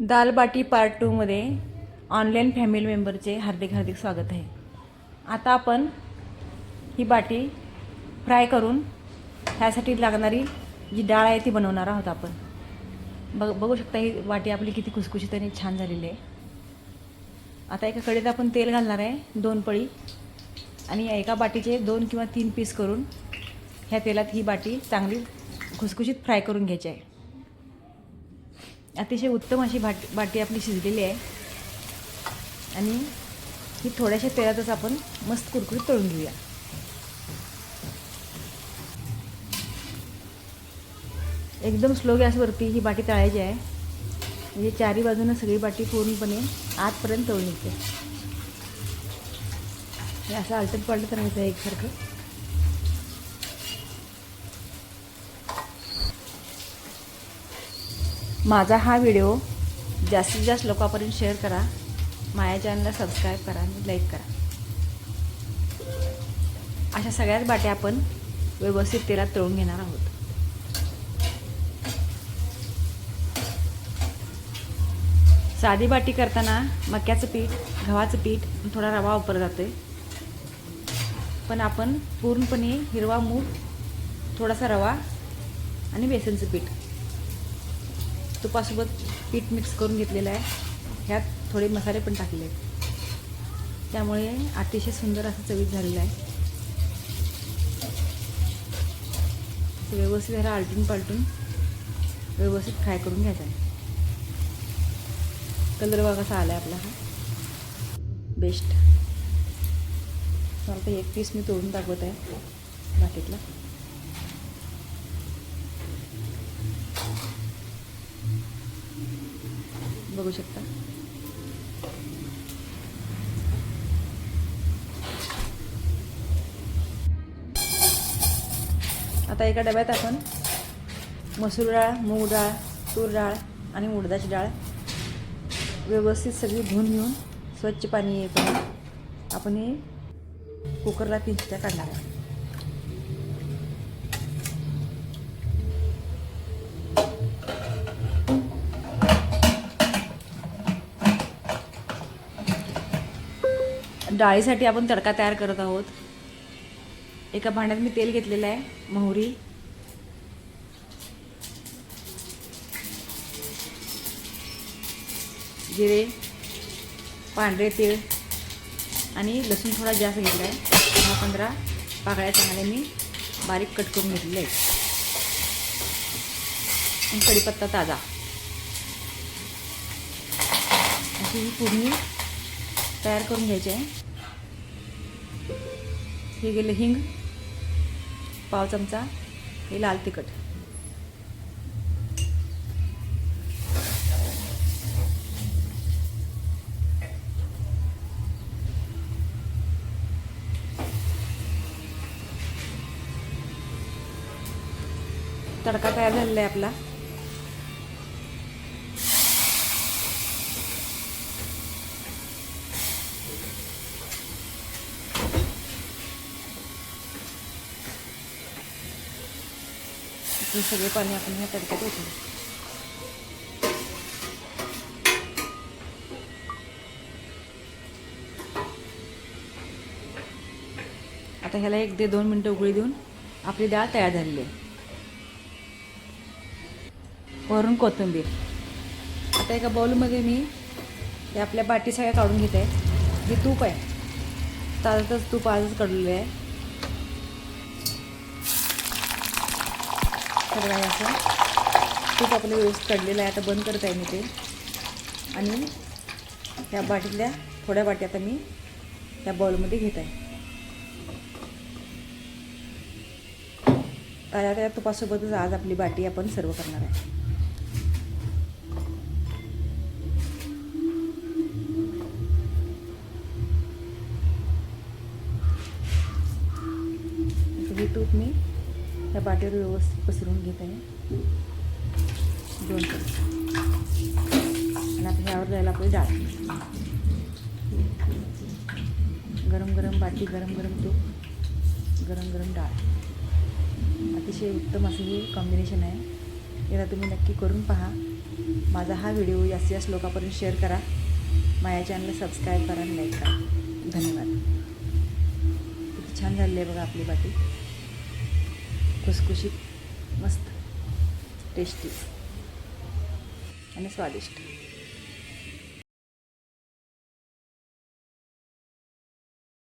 दाल बाटी part टूमध्ये online family मेंबरचे हार्दिक हार्दिक स्वागत आहे. आता आपण ही बाटी फ्राय करून ह्यासाठी लागणारी जी डाळ आहे ती बनवणार आहोत आपण. बघ बघू शकता ही वाटी आपली किती खुसखुशीत आणि छान झालेली आहे. आता एका कडीत आपण तेल घालणार आहे दोन पळी. आणि एका बाटीचे दोन किंवा तीन पीस करून ह्या तेलात ही बाटी चांगली खुसखुशीत फ्राय करून घ्यायची आहे. अतिशय उत्तम अशी भाटी बाटी आपली शिजलेली आहे. आणि ही थोड्याशा तेलातच आपण मस्त कुरकुरीत तळून घेऊया. एकदम स्लो गॅसवरती ही बाटी तळायची आहे. म्हणजे चारी बाजूनं सगळी बाटी पूर्णपणे आतपर्यंत तळून येते हे असं आलटत पालटत राहायचं आहे एकसारखं. माझा हा व्हिडिओ जास्तीत जास्त लोकांपर्यंत शेअर करा. माझ्या चॅनलला सबस्क्राईब करा आणि लाईक करा. अशा सगळ्याच बाट्या आपण व्यवस्थित तेलात तळून घेणार आहोत. साधी बाटी करताना मक्याचं पीठ गव्हाचं पीठ थोडा रवा वापरला जाते पण आपण पूर्णपणे हिरवा मूग थोडासा रवा आणि बेसनचं पीठ तुपासोबत पीठ मिक्स करून घेतलेलं आहे. ह्यात थोडे मसाले पण टाकले. आहेत त्यामुळे अतिशय सुंदर असं चवीत झालेलं आहे. व्यवस्थित ह्याला आलटून पालटून व्यवस्थित फ्राय करून घ्यायचा आहे. कलर बघा कसा आला आहे आपला हा. बेस्ट आता एक पीस मी तोडून दाखवत आहे. बाकीतला. बघू शकता. आता एका डब्यात आपण मसूर डाळ मूग डाळ तूर डाळ आणि उडदाची डाळ व्यवस्थित सगळी धुवून घेऊन स्वच्छ पाणी येतं आपण हे कुकरला तीन काढणार आहे डाळीसाठी आपण तडका तयार करत आहोत. एका भांड्यात मी तेल घेतलेलं आहे मोहरी. जिरे पांढरे तीळ आणि लसूण थोडा जास्त घेतला आहे दहा पंधरा पाकळ्या चांगल्या मी बारीक कट करून घेतलेल्या आहेत. आणि कढीपत्ता ताजा. अशी ही फोडणी तयार करून घ्यायची आहे. हे गेलं हिंग पाव चमचा हे लाल तिखट. तडका तयार झालेला आहे आपला. हे सगळे पाणी आपण ह्या तडक्यात ओतू आता ह्याला एक ते दोन मिनटं उकळी देऊन आपली डाळ तयार झालेली आहे. वरून कोथिंबीर. आता एका बाउलमध्ये मी हे आपल्या बाटी सगळ्या काढून घेत. आहे हे तूप आहे. ताजातच तूप आजच काढलेलं आहे. सगळं आहे असं तूप आपलं व्यवस्थित काढलेलं आहे. आता बंद करत आहे मी ते. आणि त्या बाटीतल्या थोड्या बाटी आता मी त्या बॉलमध्ये घेत आहे. तयार त्या तुपासोबतच आज आपली बाटी आपण सर्व करणार आहे. हे तूप मी त्या बाटीवर व्यवस्थित पसरून घेत आहे. दोन आणि आता ह्यावर जायला आपली डाळ. गरम गरम बाटी गरम गरम तूप गरम गरम डाळ. अतिशय उत्तम असं हे कॉम्बिनेशन आहे. याला तुम्ही नक्की करून पहा. माझा हा व्हिडिओ जास्तीत जास्त लोकांपर्यंत शेअर करा. माझ्या चॅनलला सबस्क्राईब करा आणि लाईक करा. धन्यवाद. किती छान झालेली आहे बघा आपली बाटी. खुसखुशीत मस्त टेस्टी आणि स्वादिष्ट.